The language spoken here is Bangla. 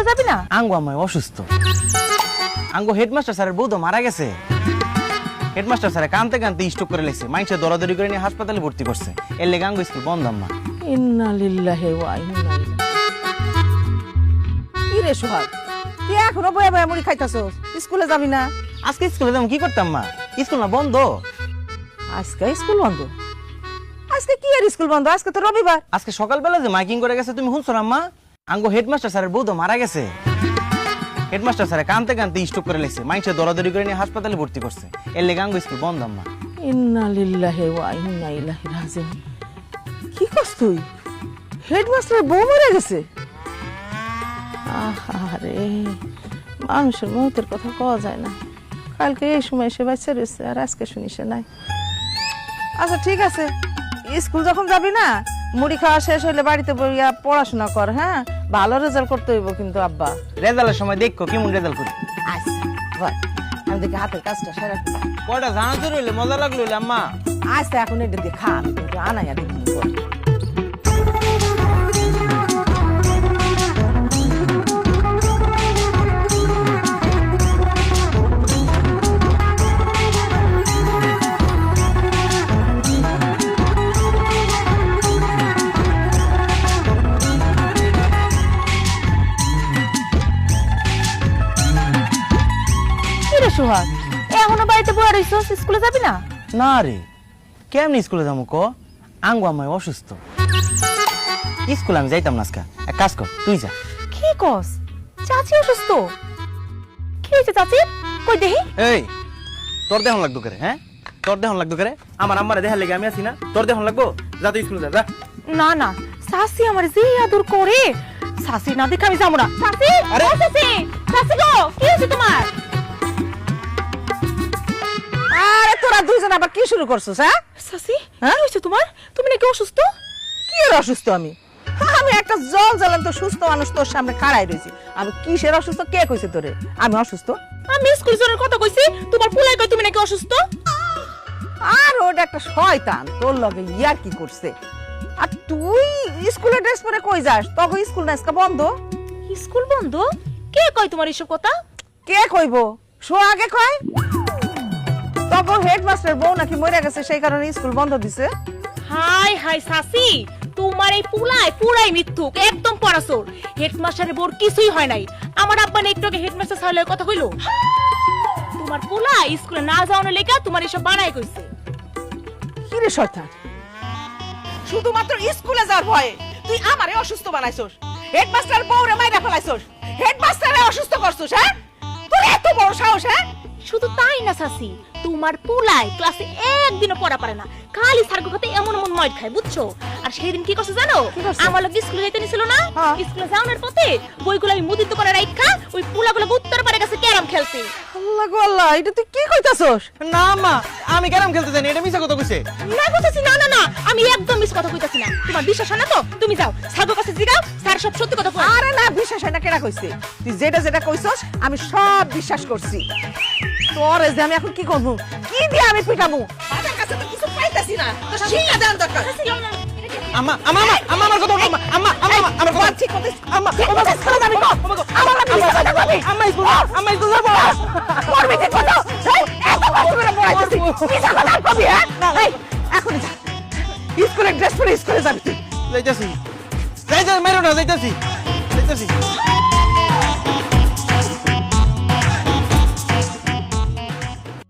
স্কুলে যাবি না? আঙ্গু আমায় অসুস্থ। আঙ্গু হেডমাস্টার স্যারের বউ তো মারা গেছে। হেডমাস্টার স্যারে কানতে কানতে স্ট্রোক করে লেছে মাইনসে দৌড়াদৌড়ি করে নিয়ে হাসপাতালে ভর্তি করছে। এর লেগে আঙ্গু স্কুল বন্ধ আম্মা। ইন্না লিল্লাহি ওয়া ইন্না ইলাইহি কি রে সোহাগ তুই এখনও বয়ে বয়ে মুড়ি খাইতাছস? স্কুলে যাবি না? আজকে স্কুলে যাব কি করতাম মা? স্কুল না বন্ধ? আজকে স্কুল বন্ধ। আজকে কি আর স্কুল বন্ধ? আজকে তো রবিবার। আজকে সকালবেলা যে মাইকিং করে গেছে তুমি শুনছো না আম্মা? আঙ্গু হেডমাস্টার স্যারের বউ তো মারা গেছে। হেডমাস্টার স্যারে কানতে কানতে স্ট্রোক করে লেছে মাইনসে দরাদরি করে নিয়ে হাসপাতালে ভর্তি করছে। এর লেগে আঙ্গু স্কুল বন্ধ, আম্মা। ইন্না লিল্লাহি ওয়া ইন্না ইলাইহি রাজিউন। কি করছ তুই? হেডমাস্টার বউ মরে গেছে? আহারে, মানুষের মৌতের কথা কওয়া যায় না। কালকে এই সময় এসে বাচ্চা রয়েছে, আর আজকে শুনি সে নাই। আচ্ছা ঠিক আছে। স্কুল যখন যাবি না, মুড়ি খাওয়া শেষ হলে বাড়িতে বইয়া পড়াশোনা কর হ্যাঁ? ভালো রেজাল্ট করতে হইব কিন্তু আব্বা। রেজাল্টের সময় দেখো কেমন রেজাল্ট করি। আচ্ছা বল আমি দেখি হাতের কাজটা সেরা কয়টা জানা তো রইলে মজা লাগল হইলে আম্মা। আচ্ছা এখন এটা দিয়ে কিন্তু আনাইয়া দিবি। সোহাগ এখনও বাড়িতে বয়ে রইছস স্কুলে যাবি না? না রে। কেমনি স্কুলে যাব ক? আঙ্গু আমায় অসুস্থ। স্কুলে আমি যাইতাম না আজকে। এক কাজ কর তুই যা। কি কস? চাচি অসুস্থ? কি হয়েছে চাচি? কই দেহি? এই তোর দেহন লাগতো করে হ্যাঁ? তোর দেহন লাগতো করে? আমার আম্মারে দেখার লেগে আমি আছি না। তোর দেহন লাগবো? যা তুই স্কুলে যা যা। না না। শাসি আমার যে আদর করে। শাসি না দেখে আমি যাব না। শাসি আরে! ও শাসি শাসি গো কি হয়েছে তোরা আবার কি শুরু করছিস হ্যাঁ হ্যাঁ? হয়েছে তোমার? তুমি নাকি অসুস্থ? কি অসুস্থ আমি? আমি একটা জল জ্বালান তো সুস্থ মানুষ তোর সামনে খাড়াই রয়েছি। আমি কিসের অসুস্থ? কে কইছে তোরে? আমি অসুস্থ? আমি স্কুল যাওয়ার কথা কইছি তোমার পুলাই কই তুমি নাকি অসুস্থ? আর ওটা একটা শয়তান তোর লগে ইয়ার কি করছে? আর তুই স্কুলে ড্রেস পরে কই যাস? তখন স্কুল না আজকে বন্ধ। স্কুল বন্ধ? কে কয় তোমার এসব কথা? কে কইব? শো আগে কয়। তখন হেডমাস্টার বউ নাকি মরে গেছে সেই কারণে স্কুল বন্ধ দিছে। হাই হাই সাসি তোমার এই পুলাই পুরাই মিথ্যুক একদম পড়াশোর হেডমাস্টারের বোর কিছুই হয় নাই। আমার আব্বা একটু আগে হেডমাস্টার সাহেবের কথা কইলো? তোমার পোলা স্কুলে না যাওয়ানোর লেগে তোমার এসব বানাই কইছে। কি রে শয়তান? শুধুমাত্র স্কুলে যাওয়ার ভয়ে তুই আমারে অসুস্থ বানাইছস। হেডমাস্টার বউরে মাইরা ফেলাইছস। হেডমাস্টারে অসুস্থ করছস হ্যাঁ? তোর এত বড় সাহস হ্যাঁ? শুধু তাই না সাসি? তোমার পুলাই ক্লাসে একদিনও পড়া পারে না। খালি সার্গ খাতে এমন এমন মদ খায় বুঝছ? আর সেই দিন কি করছে জানো? আমার লোক স্কুলে যেতে নিছিল না? হ্যাঁ। স্কুলে যাওয়ার পথে বইগুলো আমি মুদিত করে রাখা ওই পুলাগুলো উত্তর পারে গেছে ক্যারাম খেলতে আল্লাহ গো আল্লাহ এটা তুই কি কইতাছস? না মা আমি ক্যারাম খেলতে জানি এটা মিশা কথা কইছে। না কইতাছি না না না আমি একদম মিস কথা কইতাছি না। তোমার বিশ্বাস হয় না তো? তুমি যাও সার্গ কাছে জিগাও স্যার সব সত্যি কথা কয়। আরে না বিশ্বাস হয় না কেডা কইছে? তুই যেটা যেটা কইছস আমি সব বিশ্বাস করছি। তোরে যে আমি এখন কি করব কি দিয়ে আমি পিটাবো বাবার কাছে তো কিছু পাইতাছি না তো শিক্ষা দেন দরকার আম্মা আম্মা আম্মা আমার কথা আম্মা আম্মা আম্মা আমার কথা ঠিক কথা আম্মা ঠিক কথা স্কুলে যাবি তো আমার লাগে বিশ্বাস করবি আম্মা স্কুল আম্মা স্কুল যাব করবি ঠিক কথা এই এত কষ্ট করে পড়াইতেছি মিছা কথা কবি হ্যাঁ এই এখন যা স্কুলে ড্রেস পরে স্কুলে যাবি তুই যাইতাছি যাই যাই মেরো না যাইতাছি যাইতাছি